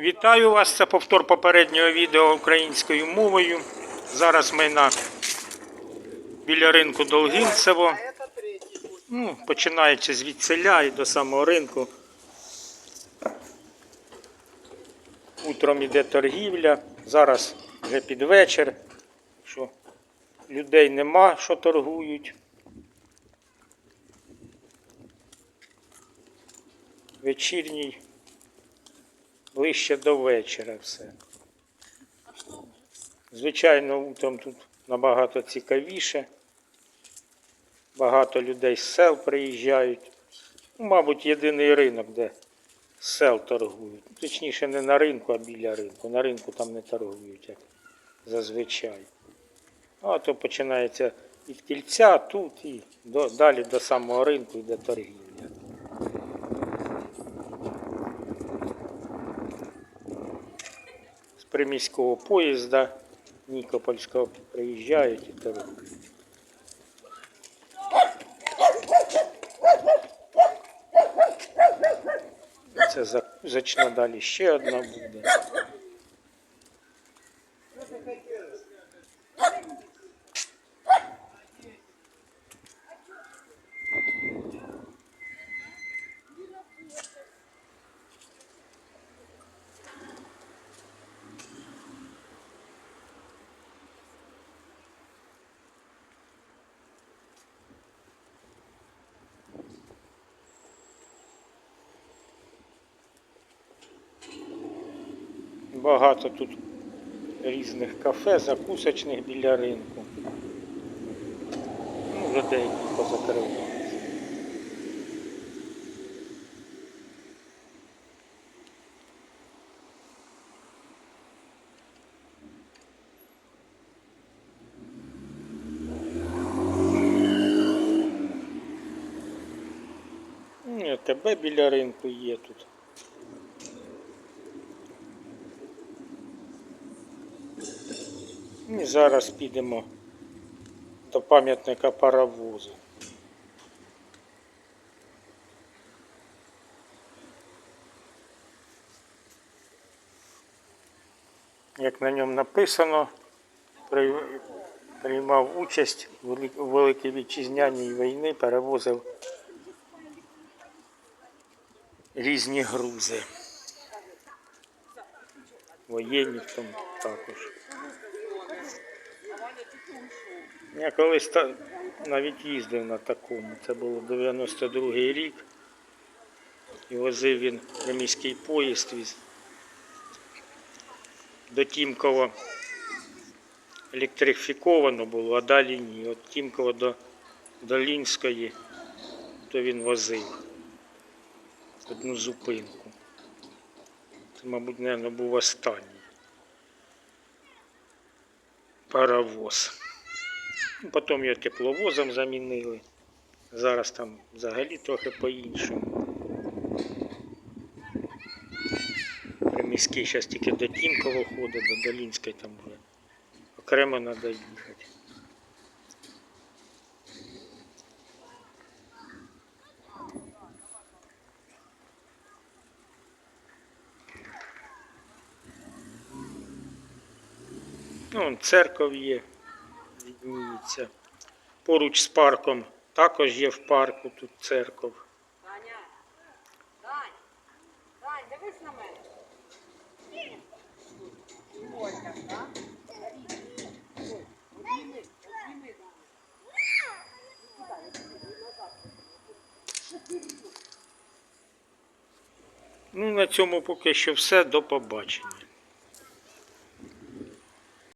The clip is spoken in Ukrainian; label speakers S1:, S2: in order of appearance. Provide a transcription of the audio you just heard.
S1: Вітаю вас! Це повтор попереднього відео українською мовою. Зараз ми на біля ринку Долгінцево. Ну, починаючи звідсиля і до самого ринку. Утром іде торгівля. Зараз вже під вечір. Що людей нема, що торгують. Вечірній ближче до вечора все. Звичайно, утром тут набагато цікавіше. Багато людей з сел приїжджають. Ну, мабуть, єдиний ринок, де з сел торгують. Точніше, не на ринку, а біля ринку. На ринку там не торгують, як зазвичай. А то починається від кільця тут і до, далі до самого ринку йде торгівля. Приміського поїзда Нікопольського приїжджають і торгують. Це за- зачне далі ще одна буде. Багато тут різних кафе, закусочних біля ринку. Ну, вже деякі позакривалися. Ні, тебе біля ринку є тут. І зараз підемо до пам'ятника паровозу. Як на ньому написано, приймав участь у Великій Вітчизняній війни, перевозив різні грузи. Воєнні тому також. Я колись та, навіть їздив на такому. Це було 92-й рік. І возив він приміський поїзд від до Тімкова електрифіковано було, а далі ні. От Тімкова до, до Лінської, то він возив одну зупинку. Це, мабуть, мабуть, був останній паровоз. Потім його тепловозом замінили. Зараз там взагалі трохи по-іншому. Приміський зараз тільки до Тінкового ходу, до Долінської там вже окремо треба їхати. Ну, церков є, відніється. Поруч з парком також є в парку тут церков.
S2: Таня, Тань, Тань, дивись на мене. Ой, так, так?
S1: Ну, на цьому поки що все. До побачення.